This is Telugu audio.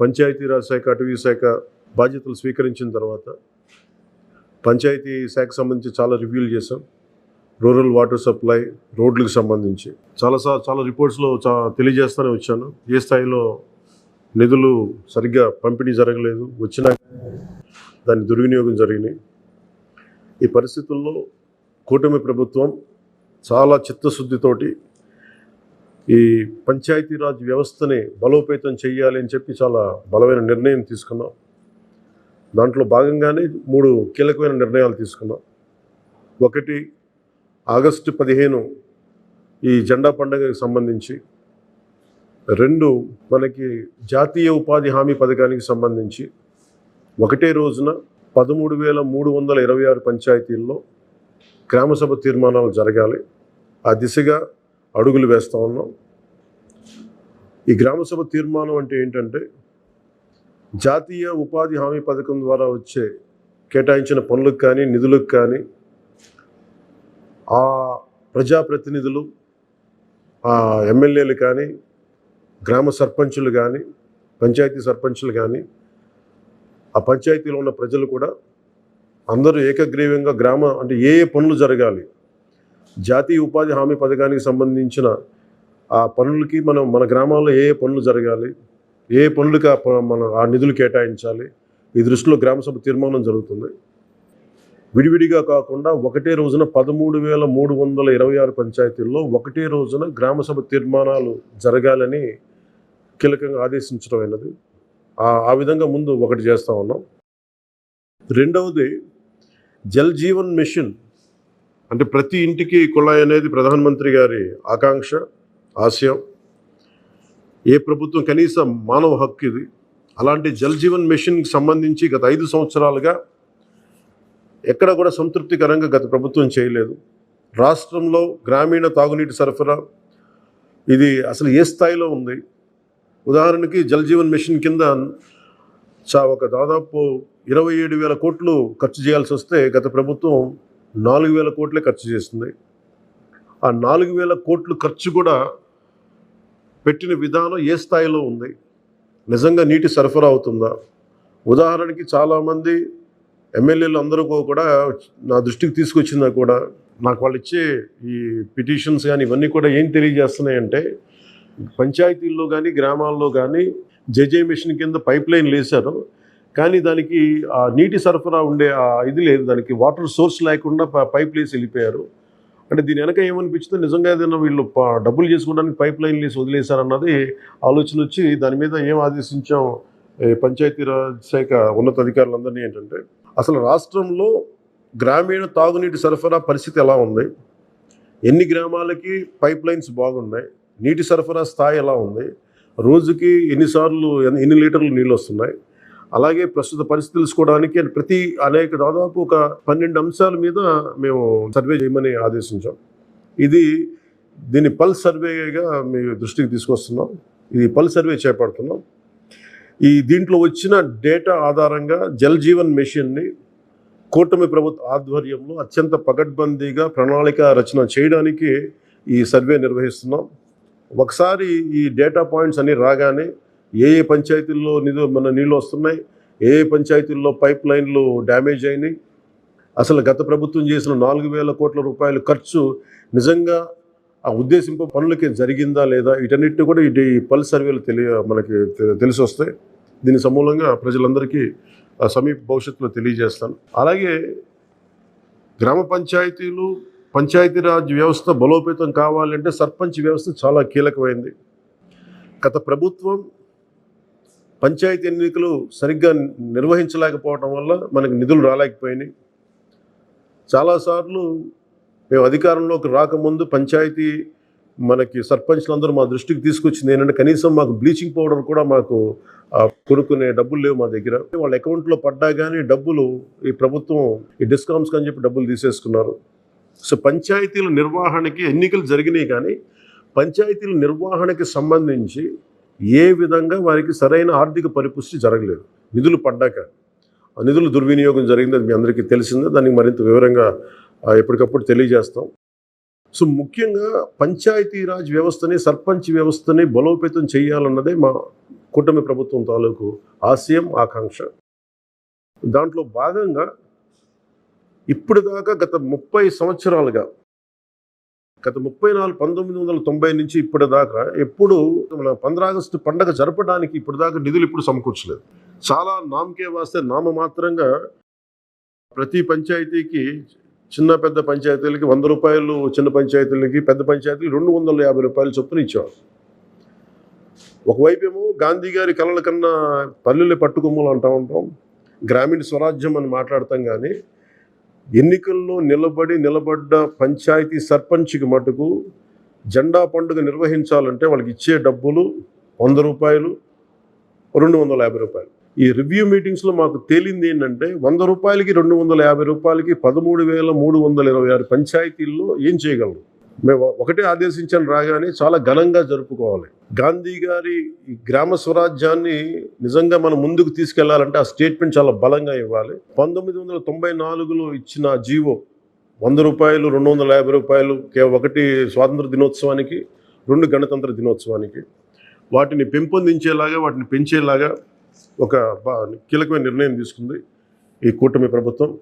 పంచాయతీరాజ్ శాఖ అటవీ శాఖ బాధ్యతలు స్వీకరించిన తర్వాత పంచాయతీ శాఖ సంబంధించి చాలా రివ్యూలు చేశాం. రూరల్ వాటర్ సప్లై రోడ్లకు సంబంధించి. చాలా చాలా రిపోర్ట్స్లో చా తెలియజేస్తూనే వచ్చాను. ఏ స్థాయిలో నిధులు సరిగ్గా పంపిణీ జరగలేదు వచ్చినా దాని దుర్వినియోగం జరిగినాయి. ఈ పరిస్థితుల్లో కూటమి ప్రభుత్వం చాలా చిత్తశుద్ధితోటి ఈ పంచాయతీరాజ్ వ్యవస్థని బలోపేతం చేయాలి అని చెప్పి చాలా బలమైన నిర్ణయం తీసుకున్నాం. దాంట్లో భాగంగానే మూడు కీలకమైన నిర్ణయాలు తీసుకున్నాం. ఒకటి ఆగస్టు పదిహేను ఈ జెండా పండుగకి సంబంధించి. రెండు మనకి జాతీయ ఉపాధి హామీ పథకానికి సంబంధించి. ఒకటే రోజున పదమూడు వేల మూడు వందల ఇరవై ఆరు పంచాయతీల్లో గ్రామసభ తీర్మానాలు జరగాలి. ఆ దిశగా అడుగులు వేస్తూ ఉన్నాం. ఈ గ్రామసభ తీర్మానం అంటే ఏంటంటే జాతీయ ఉపాధి హామీ పథకం ద్వారా వచ్చే కేటాయించిన పనులకు కానీ నిధులకు కానీ ఆ ప్రజాప్రతినిధులు ఆ ఎమ్మెల్యేలు కానీ గ్రామ సర్పంచులు కానీ పంచాయతీ సర్పంచులు కానీ ఆ పంచాయతీలో ఉన్న ప్రజలు కూడా అందరూ ఏకగ్రీవంగా గ్రామ అంటే ఏ ఏ పనులు జరగాలి జాతీయ ఉపాధి హామీ పథకానికి సంబంధించిన ఆ పనులకి మనం మన గ్రామాల్లో ఏ ఏ పనులు జరగాలి ఏ పనులకి మనం ఆ నిధులు కేటాయించాలి ఈ దృష్టిలో గ్రామసభ తీర్మానం జరుగుతుంది. విడివిడిగా కాకుండా ఒకటే రోజున పదమూడు వేల మూడు వందల ఇరవై ఆరు పంచాయతీల్లో ఒకటే రోజున గ్రామసభ తీర్మానాలు జరగాలని కీలకంగా ఆదేశించడం అయినది. ఆ- ఆ విధంగా ముందు ఒకటి చేస్తూ ఉన్నాం. రెండవది జల్ జీవన్ మిషన్ అంటే ప్రతి ఇంటికి కుళాయి అనేది ప్రధానమంత్రి గారి ఆకాంక్ష ఆశయం. ఏ ప్రభుత్వం కనీసం మానవ హక్కు ఇది. అలాంటి జల్ జీవన్ మిషన్కి సంబంధించి గత ఐదు సంవత్సరాలుగా ఎక్కడ కూడా సంతృప్తికరంగా గత ప్రభుత్వం చేయలేదు. రాష్ట్రంలో గ్రామీణ తాగునీటి సరఫరా ఇది అసలు ఏ స్థాయిలో ఉంది? ఉదాహరణకి జల్ జీవన్ మిషన్ కింద చా ఒక దాదాపు ఇరవై ఏడు వేల కోట్లు ఖర్చు చేయాల్సి వస్తే గత ప్రభుత్వం నాలుగు వేల కోట్లే ఖర్చు చేస్తుంది. ఆ నాలుగు వేల కోట్లు ఖర్చు కూడా పెట్టిన విధానం ఏ స్థాయిలో ఉంది? నిజంగా నీటి సరఫరా అవుతుందా? ఉదాహరణకి చాలామంది ఎమ్మెల్యేలు అందరూ కూడా నా దృష్టికి తీసుకొచ్చిందా కూడా నాకు వాళ్ళు ఇచ్చే ఈ పిటిషన్స్ కానీ ఇవన్నీ కూడా ఏం తెలియజేస్తున్నాయంటే పంచాయతీల్లో కానీ గ్రామాల్లో కానీ జేజే మిషన్ కింద పైప్ లైన్లు వేశారు కానీ దానికి ఆ నీటి సరఫరా ఉండే ఆ ఇది లేదు. దానికి వాటర్ సోర్స్ లేకుండా పైప్ లేసి వెళ్ళిపోయారు. అంటే దీని వెనక ఏమనిపించిందో నిజంగా ఏదైనా వీళ్ళు డబ్బులు చేసుకోవడానికి పైప్ లైన్ లేసి వదిలేశారన్నది ఆలోచన వచ్చి దాని మీద ఏం ఆదేశించాం పంచాయతీరాజ్ శాఖ ఉన్నత అధికారులందరినీ ఏంటంటే అసలు రాష్ట్రంలో గ్రామీణ తాగునీటి సరఫరా పరిస్థితి ఎలా ఉంది? ఎన్ని గ్రామాలకి పైప్ లైన్స్ బాగున్నాయి? నీటి సరఫరా స్థాయి ఎలా ఉంది? రోజుకి ఎన్నిసార్లు ఎన్ని లీటర్లు నీళ్ళు వస్తున్నాయి? అలాగే ప్రస్తుత పరిస్థితి తెలుసుకోవడానికి ప్రతి అనేక దాదాపు ఒక పన్నెండు అంశాల మీద మేము సర్వే చేయమని ఆదేశించాం. ఇది దీన్ని పల్స్ సర్వేగా మీ దృష్టికి తీసుకొస్తున్నాం. ఇది పల్స్ సర్వే చేపడుతున్నాం. ఈ దీంట్లో వచ్చిన డేటా ఆధారంగా జల్ జీవన్ మిషన్ని కూటమి ప్రభుత్వ ఆధ్వర్యంలో అత్యంత పగడ్బందీగా ప్రణాళిక రచన చేయడానికి ఈ సర్వే నిర్వహిస్తున్నాం. ఒకసారి ఈ డేటా పాయింట్స్ అన్నీ రాగానే ఏ ఏ పంచాయతీల్లో నిధు మన నీళ్ళు వస్తున్నాయి ఏ ఏ పంచాయతీల్లో పైప్ లైన్లు డ్యామేజ్ అయినాయి అసలు గత ప్రభుత్వం చేసిన నాలుగు వేల కోట్ల రూపాయల ఖర్చు నిజంగా ఆ ఉద్దేశింపు పనులకి జరిగిందా లేదా వీటన్నిటిని కూడా ఈ పల్స్ సర్వేలు తెలియ మనకి తె- తెలిసి వస్తాయి. దీని సమూలంగా ప్రజలందరికీ ఆ సమీప భవిష్యత్తులో తెలియజేస్తాను. అలాగే గ్రామ పంచాయతీలు పంచాయతీరాజ్ వ్యవస్థ బలోపేతం కావాలంటే సర్పంచ్ వ్యవస్థ చాలా కీలకమైంది. గత ప్రభుత్వం పంచాయతీ ఎన్నికలు సరిగ్గా నిర్వహించలేకపోవడం వల్ల మనకు నిధులు రాలేకపోయినాయి. చాలాసార్లు మేము అధికారంలోకి రాకముందు పంచాయతీ మనకి సర్పంచ్లందరూ మా దృష్టికి తీసుకొచ్చింది ఏంటంటే కనీసం మాకు బ్లీచింగ్ పౌడర్ కూడా మాకు ఆ, కొనుక్కునే డబ్బులు లేవు మా దగ్గర. వాళ్ళ అకౌంట్లో పడ్డా కానీ డబ్బులు ఈ ప్రభుత్వం ఈ డిస్కౌంట్స్ అని చెప్పి డబ్బులు తీసేసుకున్నారు. సో పంచాయతీల నిర్వహణకి ఎన్నికలు జరిగినాయి కానీ పంచాయతీల నిర్వహణకి సంబంధించి ఏ విధంగా వారికి సరైన ఆర్థిక పరిపుష్టి జరగలేదు. నిధులు పడ్డాక. ఆ నిధులు దుర్వినియోగం జరిగింది అది మీ అందరికీ తెలిసిందే. దానికి మరింత వివరంగా ఎప్పటికప్పుడు తెలియజేస్తాం. సో ముఖ్యంగా పంచాయతీరాజ్ వ్యవస్థని సర్పంచ్ వ్యవస్థని బలోపేతం చేయాలన్నదే మా కూటమి ప్రభుత్వం తాలూకు ఆశయం ఆకాంక్ష. దాంట్లో భాగంగా ఇప్పుడు దాకా గత ముప్పై సంవత్సరాలుగా గత ముప్పై నాలుగు పంతొమ్మిది వందల తొంభై నుంచి ఇప్పటిదాకా ఎప్పుడు పంద్రాగస్టు పండగ జరపడానికి ఇప్పుడు దాకా నిధులు ఇప్పుడు సమకూర్చలేదు. చాలా నామకే వాస్తే నామమాత్రంగా ప్రతి పంచాయతీకి చిన్న పెద్ద పంచాయతీలకి వంద రూపాయలు చిన్న పంచాయతీలకి పెద్ద పంచాయతీలకి రెండు వందల యాభై రూపాయలు చొప్పున ఇచ్చేవారు. ఒకవైపేమో ఏమో గాంధీ గారి కళల కన్నా పల్లెలు పట్టుకొమ్మలు అంటూ ఉంటాం. గ్రామీణ స్వరాజ్యం అని మాట్లాడతాం కానీ ఎన్నికల్లో నిలబడి నిలబడ్డ పంచాయతీ సర్పంచ్కి మటుకు జెండా పండుగ నిర్వహించాలంటే వాళ్ళకి ఇచ్చే డబ్బులు వంద రూపాయలు రెండు వందల యాభై రూపాయలు. ఈ రివ్యూ మీటింగ్స్లో మాకు తేలింది ఏంటంటే వంద రూపాయలకి రెండు వందల యాభై రూపాయలకి పదమూడు వేల మూడు వందల ఇరవై ఆరు పంచాయతీల్లో ఏం చేయగలరు? మేము ఒకటే ఆదేశించాను రాగానే చాలా ఘనంగా జరుపుకోవాలి. గాంధీ గారి ఈ గ్రామ స్వరాజ్యాన్ని నిజంగా మనం ముందుకు తీసుకెళ్ళాలంటే ఆ స్టేట్మెంట్ చాలా బలంగా ఇవ్వాలి. పంతొమ్మిది వందల తొంభై నాలుగులో ఇచ్చిన జీవో వంద రూపాయలు రెండు వందల యాభై రూపాయలు కే- ఒకటి స్వాతంత్ర దినోత్సవానికి రెండు గణతంత్ర దినోత్సవానికి వాటిని పెంపొందించేలాగా వాటిని పెంచేలాగా ఒక కీలకమైన నిర్ణయం తీసుకుంది ఈ కూటమి ప్రభుత్వం.